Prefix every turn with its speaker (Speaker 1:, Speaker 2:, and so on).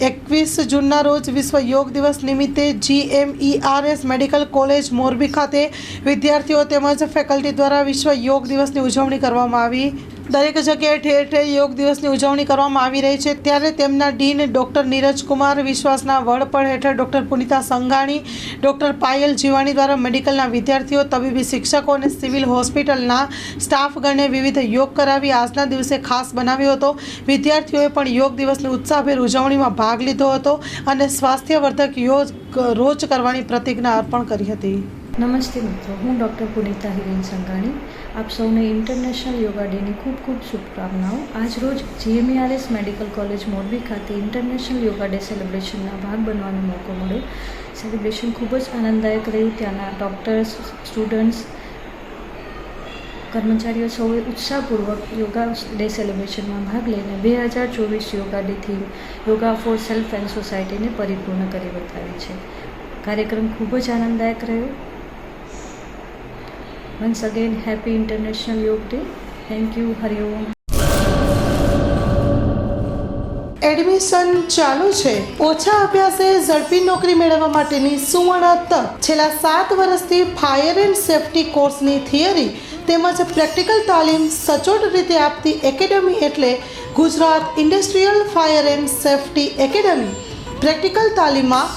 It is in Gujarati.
Speaker 1: એકવીસ જૂનના રોજ વિશ્વ યોગ દિવસ નિમિત્તે જીએમઈઆરએસ મેડિકલ કોલેજ મોરબી ખાતે વિદ્યાર્થીઓ તેમજ ફેકલ્ટી દ્વારા વિશ્વ યોગ દિવસની ઉજવણી કરવામાં આવી. દરેક જગ્યાએ ઠેર ઠેર યોગ દિવસની ઉજવણી કરવામાં આવી રહી છે. ત્યારે તેમના ડીન ડૉક્ટર નીરજકુમાર વિશ્વાસના વડપણ હેઠળ ડૉક્ટર પુનિતા સંઘાણી, ડૉક્ટર પાયલ જીવાણી દ્વારા મેડિકલના વિદ્યાર્થીઓ, તબીબી શિક્ષકો અને સિવિલ હોસ્પિટલના સ્ટાફગણને વિવિધ યોગ કરાવી આજના દિવસે ખાસ બનાવ્યો હતો. વિદ્યાર્થીઓએ પણ યોગ દિવસની ઉત્સાહભેર ઉજવણીમાં ભાગ લીધો હતો અને સ્વાસ્થ્યવર્ધક યોગ રોજ કરવાની પ્રતિજ્ઞા અર્પણ કરી હતી.
Speaker 2: નમસ્તે મિત્રો, હું ડૉક્ટર પુનિતા હિરેન સંઘાણી. આપ સૌને ઇન્ટરનેશનલ યોગા ડેની ખૂબ ખૂબ શુભકામનાઓ. આજ રોજ જીએમઈઆરએસ મેડિકલ કોલેજ મોરબી ખાતે ઇન્ટરનેશનલ યોગા ડે સેલિબ્રેશનના ભાગ બનવાનો મોકો મળ્યો. સેલિબ્રેશન ખૂબ જ આનંદદાયક રહ્યું. ત્યાંના ડૉક્ટર્સ, સ્ટુડન્ટ્સ, કર્મચારીઓ સૌએ ઉત્સાહપૂર્વક યોગા ડે સેલિબ્રેશનમાં ભાગ લઈને બે હજાર ચોવીસ yoga day theme, yoga for self and સોસાયટીને પરિપૂર્ણ કરી બતાવી છે. કાર્યક્રમ ખૂબ જ આનંદદાયક રહ્યો. Once again happy international yoga day thank you Hariom
Speaker 1: admission ચાલુ છે. ઓછા અભ્યાસે ઝડપી નોકરી મેળવવા માટેની સુવર્ણ તક. છેલ્લા સાત વર્ષથી ફાયર એન્ડ સેફટી કોર્સની થિયરી તેમજ પ્રેક્ટિકલ તાલીમ સચોટ રીતે આપતી એકેડમી એટલે Gujarat industrial fire and safety academy practical તાલીમમાં